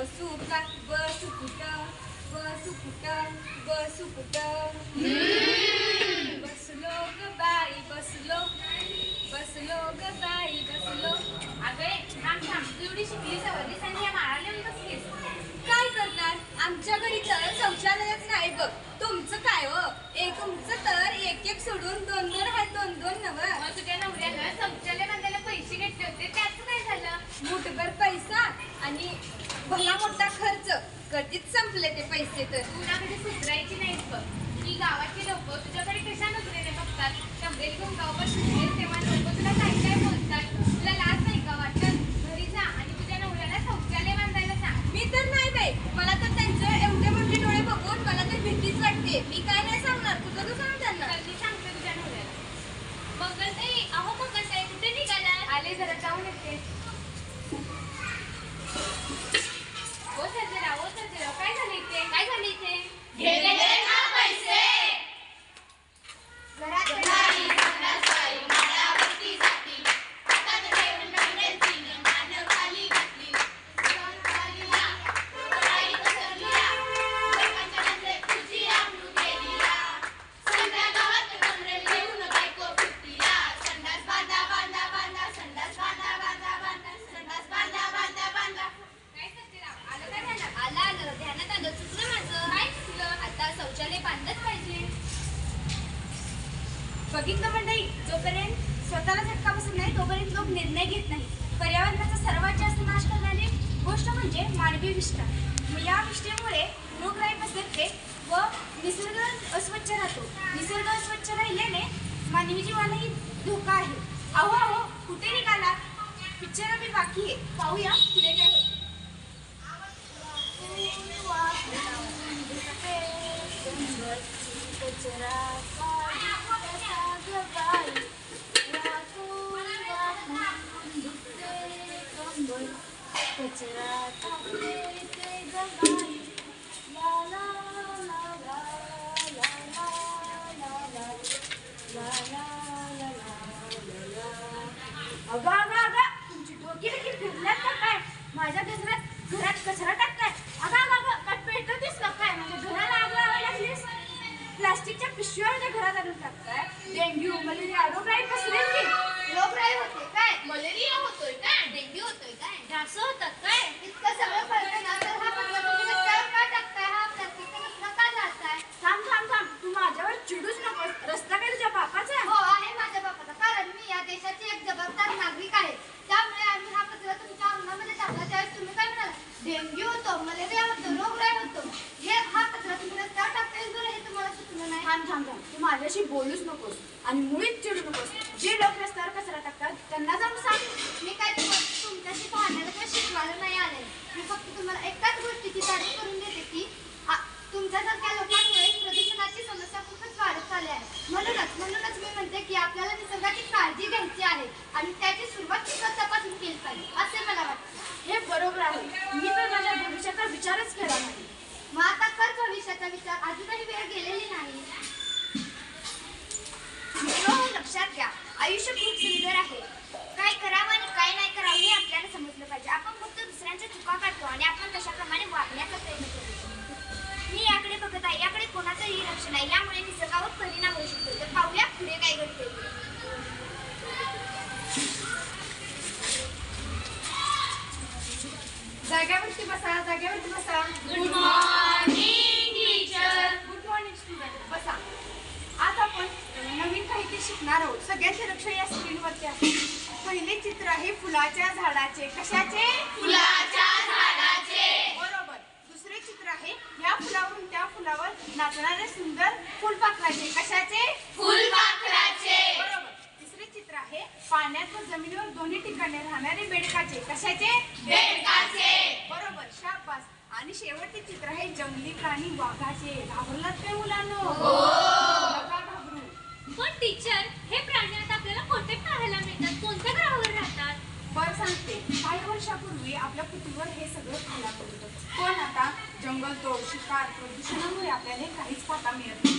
बसू का बसू कुठं बसू कुठं बसू कुठं बसलो ग बाई बसलो बसलो ग बाई बसलो अगे थांब थांब. बघितलं मंडळी जोपर्यंत स्वतःला झटका बसत नाही तोपर्यंत लोक निर्णय घेत नाही. पर्यावरणाचा सर्वात जास्त नाश करणारी गोष्ट म्हणजे मानवी विष्ठा. मग या विष्ठेमुळे रोगराई पसरते व निसर्ग अस्वच्छ राहतो. निसर्ग अस्वच्छ राहिल्याने मानवी जीवालाही धोका आहे. अहो अहो कुठे निघाला? पिक्चर मी बाकी आहे. पाहूया पुढे काय होतं. कचरा Gujarat, Gujarat, Gujarat, Gujarat, dengue होतो मलेरिया होतो रोगराई होतो हे हा कचरा तुम्ही रस्त्यावर टाकता येईल बरं हे तुम्हाला सुचलं नाही थांब थांब थांब. तू माझ्याशी बोलूच नकोस आणि मुळीच चिडू नकोस. जे लोक रस्त्यावर कचरा टाकतात त्यांना जाऊन सांग. मी काय तुमच्याशी पाहण्याला किंवा शिकवायला नाही आले. मी फक्त तुम्हाला एकाच गोष्टीची तारीख करून देते की तुमच्यासारख्या लोकांमुळे प्रदूषणाची समस्या खूपच वाढत चालली आहे. म्हणूनच म्हणूनच मी म्हणते की आपल्याला निसर्गाची काळजी घ्यायची आहे आणि त्याची सुरुवात स्वतःपासून केली पाहिजे. असे मला वाटतं. हे बरोबर आहे. विचारच केला नाही. मग आता कर भविष्याचा विचार. अजूनही वेळ गेलेली नाही. लक्षात घ्या. आयुष्य खूप सुंदर आहे. काय करावं आणि काय नाही करावं हे आपल्याला समजलं पाहिजे. आपण फक्त दुसऱ्यांच्या चुका काढतो आणि आपण तशाप्रमाणे वागण्याचा प्रयत्न करतो मी याकडे बघत आहे. याकडे कोणाचंही लक्ष नाही. यामुळे निसर्गावर परिणाम होऊ शकतो. तर पाहूया पुढे काय घडते good morning teacher good morning student बसा. आज आपण नवीन काहीतरी शिकणार आहोत. सगळ्यांचे लक्ष या स्क्रीनवरती आहे. पहिले चित्र आहे फुलाच्या झाडाचे. कशाचे? फुलाच्या झाडाचे. बरोबर. दुसरे चित्र आहे या फुलावरून त्या फुलावर नाचणारे सुंदर फुलपाखराचे कशाचे? फुलपाखराचे बरोबर. तिसरे चित्र आहे पाण्यात व जमिनीवर दोन्ही ठिकाणी राहणारे बेडकाचे. कशाचे? बेडकाचे. बरोबर. शाबास. आणि शेवटचे चित्र आहे जंगली प्राणी वाघाचे. घाबरलात काय मुलांना नका घाबरू पण टीचर हे प्राणी आता आपल्याला कोणते पाहायला मिळतात कोणत्या ग्रहावर राहतात बरं सांगते काही वर्षापूर्वी आपल्या पृथ्वीवर हे सगळं खायला पडत पण आता जंगल तोड शिकार प्रदूषणामुळे आपल्याला हे काहीच पाहता मिळत नाही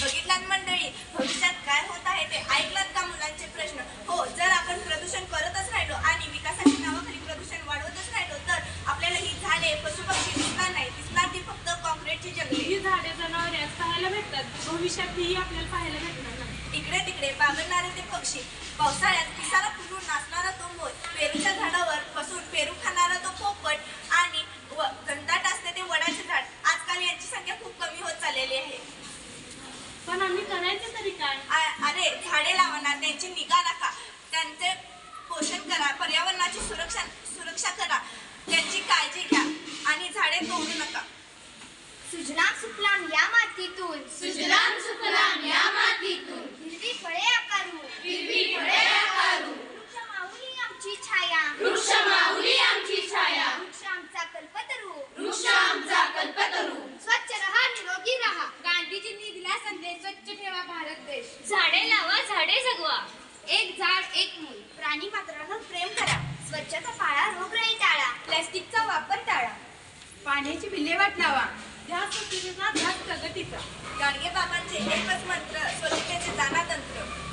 बघितलात मंडळी भविष्यात काय होत आहे ते ऐकलात का मुलांचे प्रश्न हो जर आपण प्रदूषण करतच राहिलो आणि विकासाच्या नावाखाली प्रदूषण वाढवतच राहिलो तर आपल्याला ही झाडे पशुपक्षी दिसणार नाहीत पाहायला भेटतात भविष्यातही आपल्याला पाहायला भेटणार नाही. इकडे तिकडे बागडणारे ते पक्षी. पावसाळ्यात पिसारा फुलून नाचणारा तो मोर. पेरूच्या झाडावर बसून पेरू खाणारा तो पोपट आणि व घनदाट असते ते वडाचे झाड. आजकाल यांची संख्या खूप कमी होत चाललेली आहे. पण आम्ही करायचं तरी काय? अरे झाडे लावा ना त्यांची निगा राखा त्यांचे पोषण करा पर्यावरणाची सुरक्षा सुरक्षा करा. त्यांची काळजी घ्या आणि झाडे तोडू नका. सुजलाम सुफलाम या मातीतून. सुजलाम सुफलाम या मातीतून. हिरवी फळे आकारू हिरवी फळे आकारू वृक्ष माऊली आमची छाया. वृक्ष माऊली आमची छाया. वृक्ष आमचा कल्पतरू वृक्ष आमचा कल्पतरू स्वच्छ रहा निरोगी रहा. गांधीजींनी दिला संदेश स्वच्छ ठेवा भारत देश. झाडे लावा झाडे जगवा. एक झाड एक मूल. प्राणी मात्रांवर प्रेम करा. स्वच्छता पाळा रोगराई टाळा. प्लॅस्टिकचा वापर टाळा. पाण्याची विल्हेवाट लावा. ध्यास ध्यास प्रगतीचा. गाडगे बाबांचे एकच मंत्र स्वच्छतेचे जाणातंत्र